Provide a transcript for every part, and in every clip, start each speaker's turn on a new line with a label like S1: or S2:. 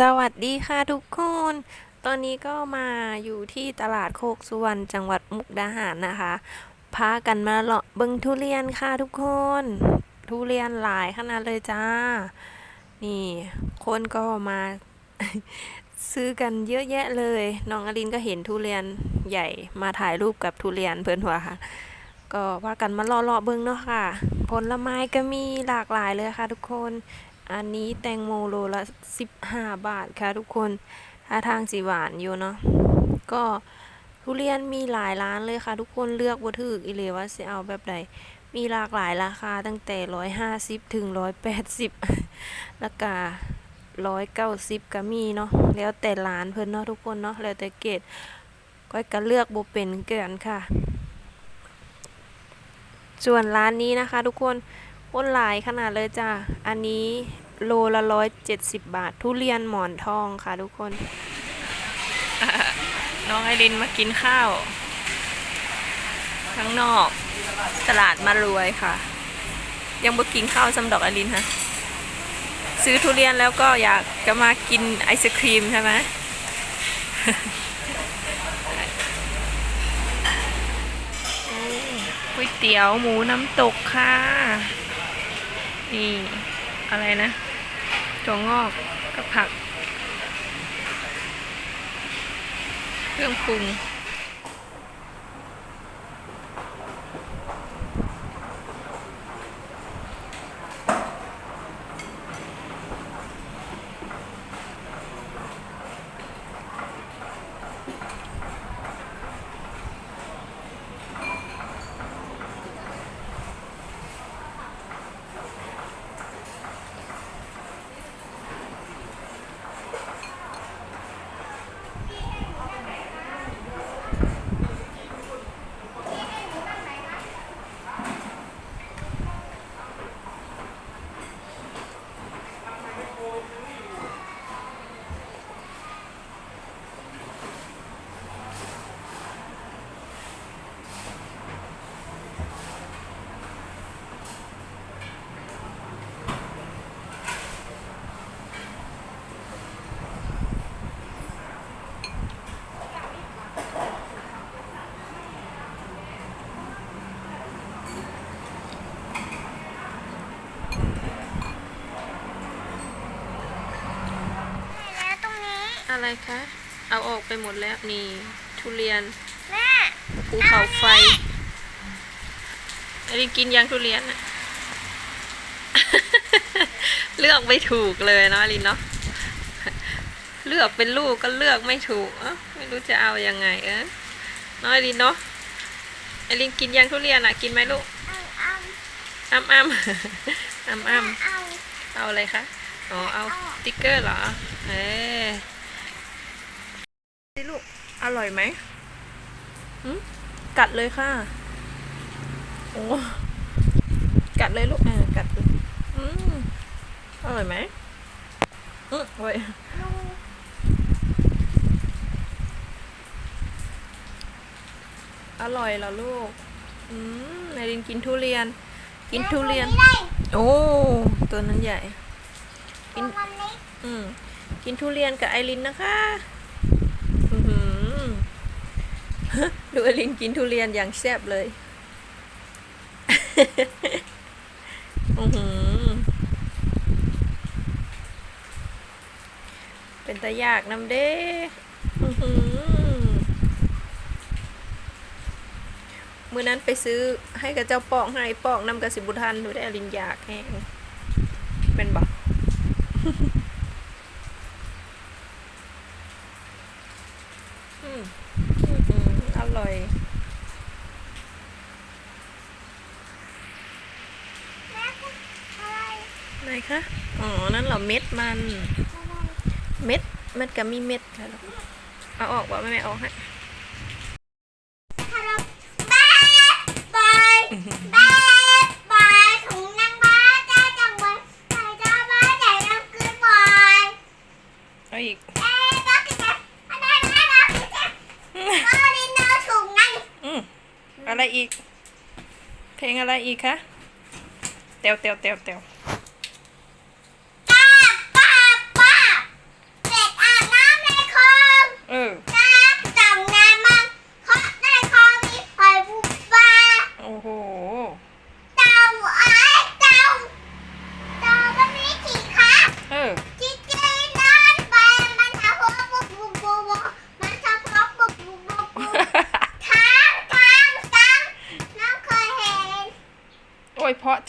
S1: สวัสดีค่ะทุกคน ตอนนี้ก็มาอยู่ที่ตลาดโคกสุวรรณจังหวัดมุกดาหารนะคะ พากันมาเลาะเบิงทุเรียนค่ะทุกคน ทุเรียนหลายขนาดเลยจ้า นี่ คนก็มา ซื้อกันเยอะแยะเลย น้องอลินก็เห็นทุเรียนใหญ่มาถ่ายรูปกับทุเรียนเพื่อนหัวค่ะ ก็ว่ากันมาเลาะเลาะๆเบิ้งเนาะค่ะ ผลไม้ก็มีหลากหลายเลยค่ะทุกคน อันนี้แตงโมโลละ 15 บาทค่ะทุกคนถ้าทางสีหวานอยู่เนาะ ก็ทุเรียนมีหลายร้านเลยค่ะ ทุกคนเลือกบ่ถูกอีเลยว่าสิเอาแบบใด มีหลากหลายราคาตั้งแต่150ถึง180แล้วก็190ก็มีเนาะ แล้วแต่ร้านเพิ่นเนาะทุกคนเนาะ แล้วแต่เกรดก้อยก็เลือกบ่เป็นเกินค่ะ ส่วนร้านนี้นะคะ ทุกคน คนหลายขนาดเลยจ้ะ อันนี้โลละร้อยเจ็ดสิบบาท ทุเรียนหมอนทองค่ะทุกคน น้องไอรินมากินข้าว ข้างนอกตลาดมารวยค่ะ ยังบ่กินข้าวสำดอกไอรินฮะซื้อทุเรียนแล้วก็อยากจะมากินไอศครีมใช่ไหมก๋วยเตี๋ยวหมูน้ำตกค่ะ นี่อะไรนะถั่วงอกกับผัก เครื่องปรุง
S2: แล้วตรงนี้
S1: อะไรคะ เอาออกไปหมดแล้วนี่ ทุเรียน
S2: แม่
S1: ภูเขาไฟไอรินกินยังทุเรียนอะเลือกไม่ถูกเลยเนาะอลินเนาะเลือกเป็นลูกก็เลือกไม่ถูกเอ้าไม่รู้จะเอายังไง เออน้อยลินเนาะไอลินกินยังทุเรียนอะกินไหมลูก
S2: เอาเอา
S1: อ้ำอ้ำอ้ำอ้ำ
S2: เอา
S1: เอาอะไรคะ อ๋อ เอาสติ๊กเกอร์เหรอ เออนี่ลูกอ ร่อยไหมหืมกัดเลยค่ะ โอ้ กัดเลยลูก อ่า กัดเลยอืมอร่อยไหมอืมโอ้ย
S2: ดู
S1: อร่อยเหรอลูก อืมนายรินกินทุเรียน กินทุเรียน
S2: ไม่ได้
S1: โอ้ ตัวนั้นใหญ่ กิน
S2: มันเล็ก
S1: อืม กินทุเรียนกับไอรินนะคะอื้อหือ ดูอรินกินทุเรียนอย่างแซ่บเลยอือหือเป็นตายากน้ำเด้อื้อหือมือนั้นไปซื้อให้กับเจ้าปอกให้ปอกนำกระสิบุทันดูได้อลินอยากแห้งเป็นบอก อืมอื้อหืออร่อย
S2: แม่ก็อะไร
S1: ไหนคะ อ๋อ นั่นเหรอเม็ดมัน เม็ดเม็ดกับมีเม็ดค่ะลูกเอาออกว่าแม่แม่ออกให้
S2: ถ้าเราแบ๊ดบายบ๊ดบายถุงนางบ้าจ้าจังไว้ใส่จ้าบ้าใหญ่เราคือปล่อย
S1: เอาอีก
S2: เอ๊ะก็คือจะอันนั้นอันนั้นคือจะก็ดินเอร์ถุงนั่น
S1: อืมอะไรอีก เพลงอะไรอีกคะเตียวเตียวเตียวเตียว
S2: ป้าป้าป้าเจ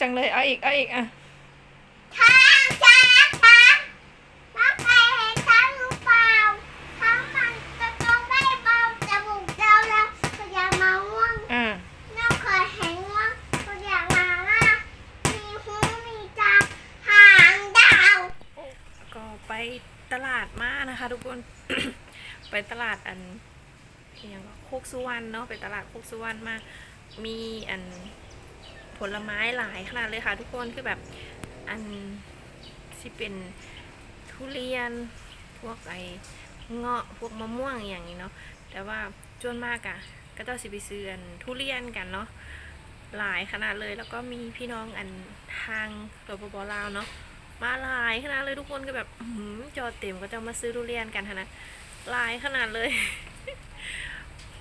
S1: จังเลยเอาอีกเอาอีกอะ
S2: ช้างช้างช้างน้องเคยเห็นช้างหรือเปล่าช้างมันจะต้องได้เบาจมูกเจ้าแล้วก็อย่ามาง่วง
S1: อ่า
S2: น้องเคยเห็นง่วงก็อย่ามาล่ามีหูมีตาหางดาว
S1: ก็ไปตลาดมานะคะ ทุกคน ไปตลาดอันอหยังก็โคกสุวรรณเนาะไปตลาดโคกสุวรรณมา มีอัน ผลไม้หลายขนาดเลยค่ะ ทุกคนคือแบบอันที่เป็นทุเรียนพวกไอเงาะพวกมะม่วงอย่างนี้เนาะแต่ว่าจนมากอะก็ต้องสิไปซื้ออันทุเรียนกันเนาะหลายขนาดเลยแล้วก็มีพี่น้องอันทางตัวปปลาวเนาะมาหลายขนาดเลยทุกคนก็แบบหือจอเต็มก็จะมาซื้อทุเรียนกันนะหลายขนาดเลย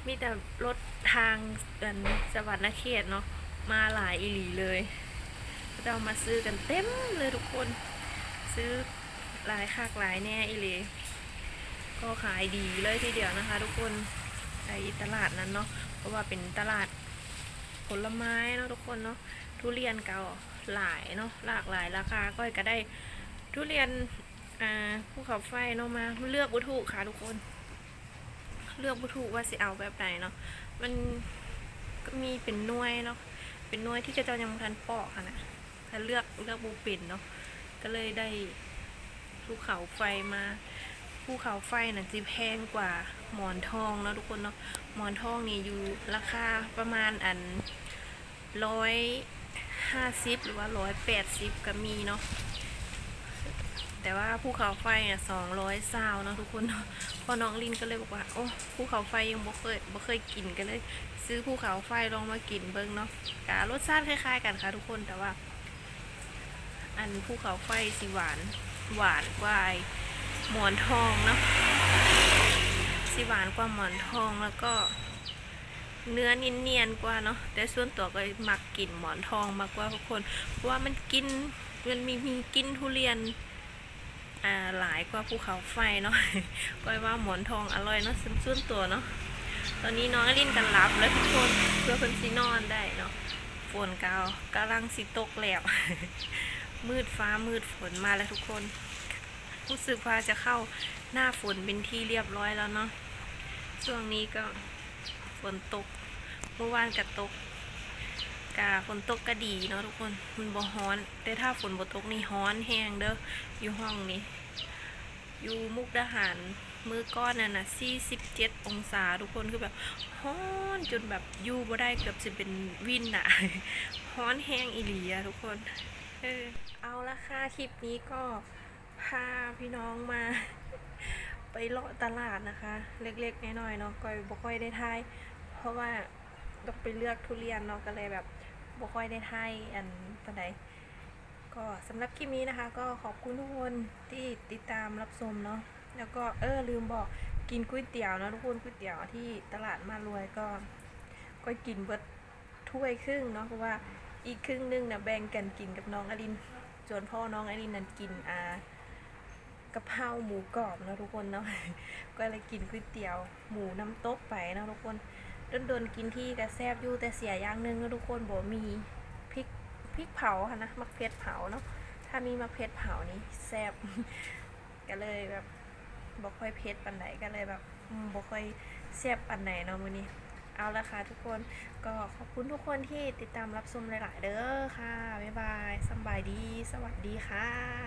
S1: มีแต่รถทางกันสวัสดิ์นเขตเนาะ มาหลายอีหลีเลยก็จะเอามาซื้อกันเต็มเลยทุกคน ซื้อหลายคากหลายแน่อีหลีก็ขายดีเลยทีเดียวนะคะ ทุกคนในตลาดนั้นเนาะเพราะว่าเป็นตลาดผลไม้เนาะทุกคนเนาะทุเรียนเก่าหลายเนาะหลากหลายราคาก็ก็ได้ทุเรียนอ่าภูเขาไฟเนาะมาเลือกวัตถุค่ะทุกคน เลือกวัตถุว่าสิเอาแบบไหนเนาะมันก็มีเป็นน่วยเนาะ เป็นน้วยที่จะเจ้ายังบ่ทันปอกค่ะนะถ้าเลือกเลือกบูปินเนาะก็เลยได้ภูเขาไฟมาภูเขาไฟน่ะจีแพงกว่าหมอนทองเนาะทุกคนเนาะหมอนทองนี่อยู่ราคาประมาณอันร้อยห้าสิบหรือว่าร้อยแปดสิบก็มีเนาะ แต่ว่าภูเขาไฟเนี่ยสองร้อยซาวเนาะทุกคนเนาะพอน้องลินก็เลยบอกว่า โอ้ภูเขาไฟยังบ่เคยบ่เคยกินกันเลย ซื้อภูเขาไฟลองมากินเบิ้งเนาะกะรสชาติคล้ายๆ กันค่ะทุกคนแต่ว่า อันภูเขาไฟสิหวานหวานกว่าไอ้หมอนทองเนาะสิหวานกว่าหมอนทองแล้วก็เนื้อนิ่เนียนกว่าเนาะแต่ส่วนตัวก็มักกินหมอนทองมากกว่าทุกคนเพราะว่ามันกินมันมีมีกินทุเรียน หลายกว่าภูเขาไฟเนาะก็ว่าหมอนทองอร่อยเนาะส่วนตัวเนาะตอนนี้น้องลินกันรับแล้วทุกคนเพื่อคนสินอนได้เนาะฝนกาวกำลังสิตกแล้ว มืดฟ้ามืดฝนมาแล้วทุกคนรู้สึกว่าจะเข้าหน้าฝนเป็นที่เรียบร้อยแล้วเนาะช่วงนี้ก็ฝนตกเมื่อวานก็ตก กาฝนตกก็ดีเนาะทุกคนมันบ่ฮ้อน แต่ถ้าฝนบ่ตกนี่ฮ้อนแห้งเด้ออยู่ห้องนี้ อยู่มุกดาหารมือก้อนนั่นน่ะ47 องศาทุกคนคือแบบฮ้อนจนแบบอยู่บ่ได้เกือบจะเป็นวินน่ะฮ้อนแห้งอีหลีอะทุกคนเออเอาละค่ะคลิปนี้ก็พาพี่น้องมาไปเลาะตลาดนะคะ เล็กๆน้อยๆเนาะก็บ่ค่อยได้ทายเพราะว่าต้องไปเลือกทุเรียนเนาะก็เลยแบบ บ่ค่อยได้ทายอันปานใดก็สำหรับคลิปนี้นะคะ ก็ขอบคุณทุกคนที่ติดตามรับชมเนาะแล้วก็เออลืมบอกกินก๋วยเตี๋ยวเนาะทุกคนก๋วยเตี๋ยวที่ตลาดมารวยก็ก็กินเบิดถ้วยครึ่งเนาะเพราะว่าอีกครึ่งนึงนะแบ่งกันกินกับน้องอลินส่วนพ่อน้องอลินนั้นกินอ่ากะเพราหมูกรอบเนาะทุกคนเนาะก็เลยกินก๋วยเตี๋ยวหมูน้ำตกไปเนาะทุกคน โดนกินที่กระแซบอยู่แต่เสียอย่างหนึงนะทุกคนบ่มีพริกพริกเผาค่ะนะมักเผ็ดเผาเนาะถ้ามีมักเผ็ดเผานี่แซบก็เลยแบบบ่ค่อยเผ็ดปานใดก็เลยแบบอืมบ่ค่อยแซบปานใดเนาะมื้อนี้เอาละค่ะทุกคนก็ขอบคุณทุกคนที่ติดตามรับชมหลาย ๆ เด้อค่ะ บ๊ายบายสบายดี สวัสดีค่ะ